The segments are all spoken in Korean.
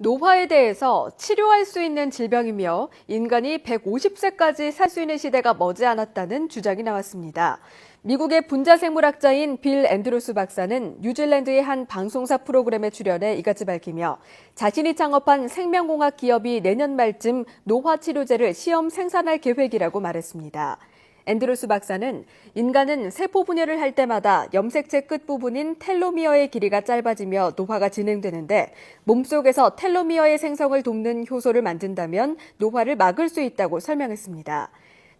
노화에 대해서 치료할 수 있는 질병이며 인간이 150세까지 살 수 있는 시대가 머지않았다는 주장이 나왔습니다. 미국의 분자생물학자인 빌 앤드루스 박사는 뉴질랜드의 한 방송사 프로그램에 출연해 이같이 밝히며 자신이 창업한 생명공학 기업이 내년 말쯤 노화 치료제를 시험 생산할 계획이라고 말했습니다. 앤드루스 박사는 인간은 세포 분열을 할 때마다 염색체 끝부분인 텔로미어의 길이가 짧아지며 노화가 진행되는데 몸속에서 텔로미어의 생성을 돕는 효소를 만든다면 노화를 막을 수 있다고 설명했습니다.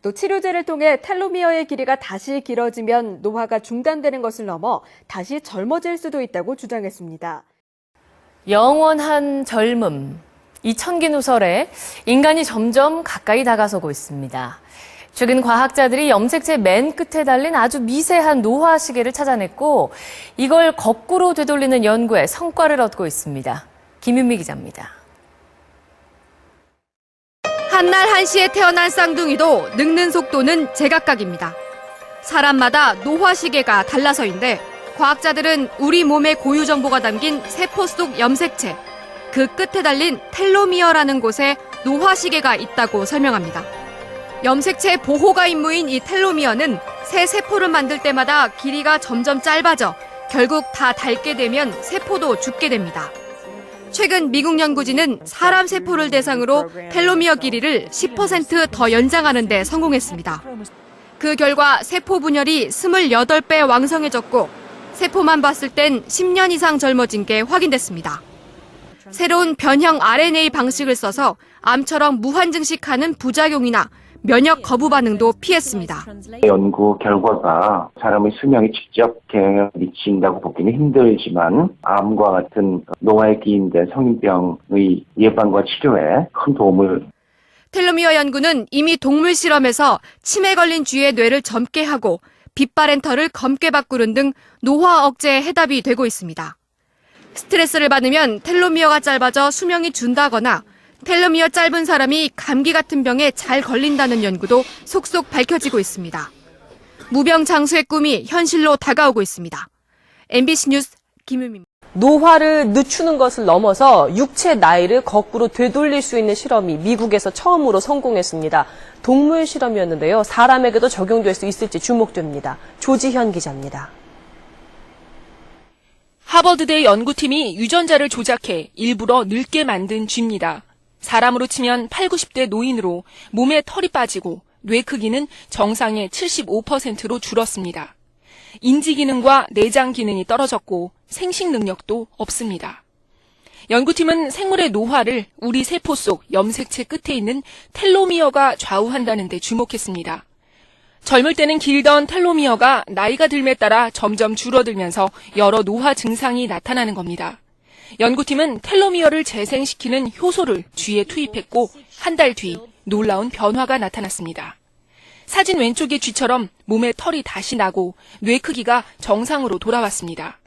또 치료제를 통해 텔로미어의 길이가 다시 길어지면 노화가 중단되는 것을 넘어 다시 젊어질 수도 있다고 주장했습니다. 영원한 젊음. 이 천기 누설에 인간이 점점 가까이 다가서고 있습니다. 최근 과학자들이 염색체 맨 끝에 달린 아주 미세한 노화 시계를 찾아냈고 이걸 거꾸로 되돌리는 연구에 성과를 얻고 있습니다. 김윤미 기자입니다. 한날 한시에 태어난 쌍둥이도 늙는 속도는 제각각입니다. 사람마다 노화 시계가 달라서인데 과학자들은 우리 몸의 고유 정보가 담긴 세포 속 염색체, 그 끝에 달린 텔로미어라는 곳에 노화 시계가 있다고 설명합니다. 염색체 보호가 임무인 이 텔로미어는 새 세포를 만들 때마다 길이가 점점 짧아져 결국 다 닳게 되면 세포도 죽게 됩니다. 최근 미국 연구진은 사람 세포를 대상으로 텔로미어 길이를 10%더 연장하는 데 성공했습니다. 그 결과 세포 분열이 28배 왕성해졌고 세포만 봤을 땐 10년 이상 젊어진 게 확인됐습니다. 새로운 변형 RNA 방식을 써서 암처럼 무환증식하는 부작용이나 면역 거부 반응도 피했습니다. 연구 결과가 사람의 수명에 직접 영향을 미친다고 보기는 힘들지만 암과 같은 노화에 기인된 성인병의 예방과 치료에 큰 도움을 텔로미어 연구는 이미 동물 실험에서 치매 걸린 쥐의 뇌를 젊게 하고 빛바랜 털을 검게 바꾸는 등 노화 억제에 해답이 되고 있습니다. 스트레스를 받으면 텔로미어가 짧아져 수명이 준다거나 텔로미어 짧은 사람이 감기 같은 병에 잘 걸린다는 연구도 속속 밝혀지고 있습니다. 무병 장수의 꿈이 현실로 다가오고 있습니다. MBC 뉴스 김유미입니다. 노화를 늦추는 것을 넘어서 육체 나이를 거꾸로 되돌릴 수 있는 실험이 미국에서 처음으로 성공했습니다. 동물 실험이었는데요. 사람에게도 적용될 수 있을지 주목됩니다. 조지현 기자입니다. 하버드대 연구팀이 유전자를 조작해 일부러 늙게 만든 쥐입니다. 사람으로 치면 8, 90대 노인으로 몸에 털이 빠지고 뇌 크기는 정상의 75%로 줄었습니다. 인지 기능과 내장 기능이 떨어졌고 생식 능력도 없습니다. 연구팀은 생물의 노화를 우리 세포 속 염색체 끝에 있는 텔로미어가 좌우한다는 데 주목했습니다. 젊을 때는 길던 텔로미어가 나이가 들에 따라 점점 줄어들면서 여러 노화 증상이 나타나는 겁니다. 연구팀은 텔로미어를 재생시키는 효소를 쥐에 투입했고 한 달 뒤 놀라운 변화가 나타났습니다. 사진 왼쪽의 쥐처럼 몸에 털이 다시 나고 뇌 크기가 정상으로 돌아왔습니다.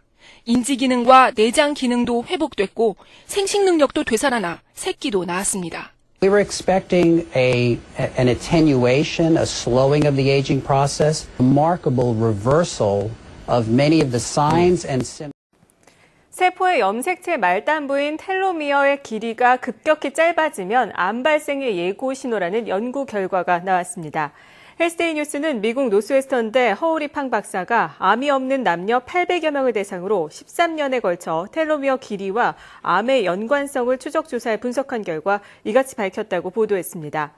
인지 기능과 내장 기능도 회복됐고 생식 능력도 되살아나 새끼도 낳았습니다. We were expecting a, an attenuation, a slowing of the aging process, remarkable reversal of many of the signs and symptoms. 세포의 염색체 말단 부인 텔로미어의 길이가 급격히 짧아지면 암 발생의 예고 신호라는 연구 결과가 나왔습니다. 헬스데이 뉴스는 미국 노스웨스턴대 허우리 팡 박사가 암이 없는 남녀 800여 명을 대상으로 13년에 걸쳐 텔로미어 길이와 암의 연관성을 추적 조사해 분석한 결과 이같이 밝혔다고 보도했습니다.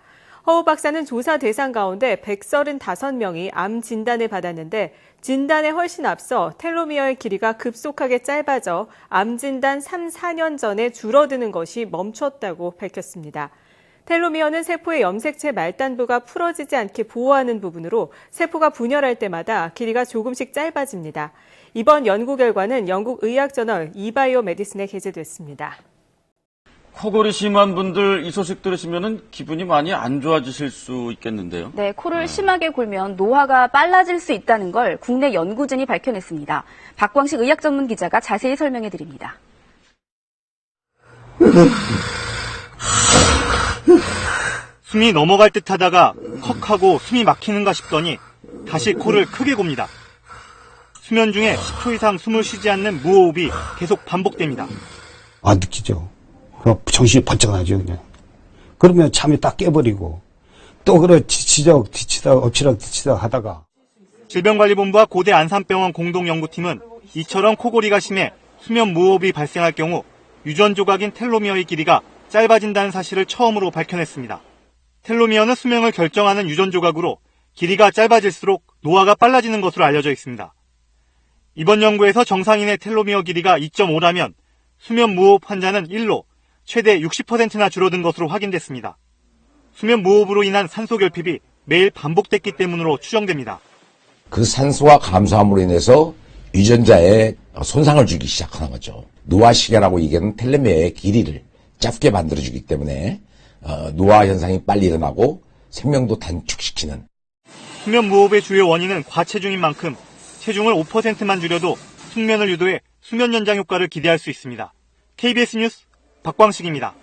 허우 박사는 조사 대상 가운데 135명이 암 진단을 받았는데 진단에 훨씬 앞서 텔로미어의 길이가 급속하게 짧아져 암 진단 3, 4년 전에 줄어드는 것이 멈췄다고 밝혔습니다. 텔로미어는 세포의 염색체 말단부가 풀어지지 않게 보호하는 부분으로 세포가 분열할 때마다 길이가 조금씩 짧아집니다. 이번 연구 결과는 영국 의학저널 이바이오 메디슨에 게재됐습니다. 코골이 심한 분들 이 소식 들으시면 기분이 많이 안 좋아지실 수 있겠는데요. 네, 코를 심하게 골면 노화가 빨라질 수 있다는 걸 국내 연구진이 밝혀냈습니다. 박광식 의학 전문 기자가 자세히 설명해 드립니다. 숨이 넘어갈 듯 하다가 헉하고 숨이 막히는가 싶더니 다시 코를 크게 곱니다. 수면 중에 10초 이상 숨을 쉬지 않는 무호흡이 계속 반복됩니다. 안 느끼죠. 그 정신이 번쩍 나죠, 그냥. 그러면 잠이 딱 깨버리고, 또 그래, 지치적, 뒤치다, 엎치락 뒤치다 하다가, 질병관리본부와 고대 안산병원 공동연구팀은 이처럼 코골이가 심해 수면 무호흡이 발생할 경우 유전 조각인 텔로미어의 길이가 짧아진다는 사실을 처음으로 밝혀냈습니다. 텔로미어는 수명을 결정하는 유전 조각으로 길이가 짧아질수록 노화가 빨라지는 것으로 알려져 있습니다. 이번 연구에서 정상인의 텔로미어 길이가 2.5라면 수면 무호흡 환자는 1로 최대 60%나 줄어든 것으로 확인됐습니다. 수면 무호흡으로 인한 산소 결핍이 매일 반복됐기 때문으로 추정됩니다. 그 산소가 감소함으로 인해서 유전자에 손상을 주기 시작하는 거죠. 노화 시계라고 얘기하는 텔레미어의 길이를 짧게 만들어주기 때문에 어, 노화 현상이 빨리 일어나고 생명도 단축시키는 수면 무호흡의 주요 원인은 과체중인 만큼 체중을 5%만 줄여도 숙면을 유도해 수면 연장 효과를 기대할 수 있습니다. KBS 뉴스 박광식입니다.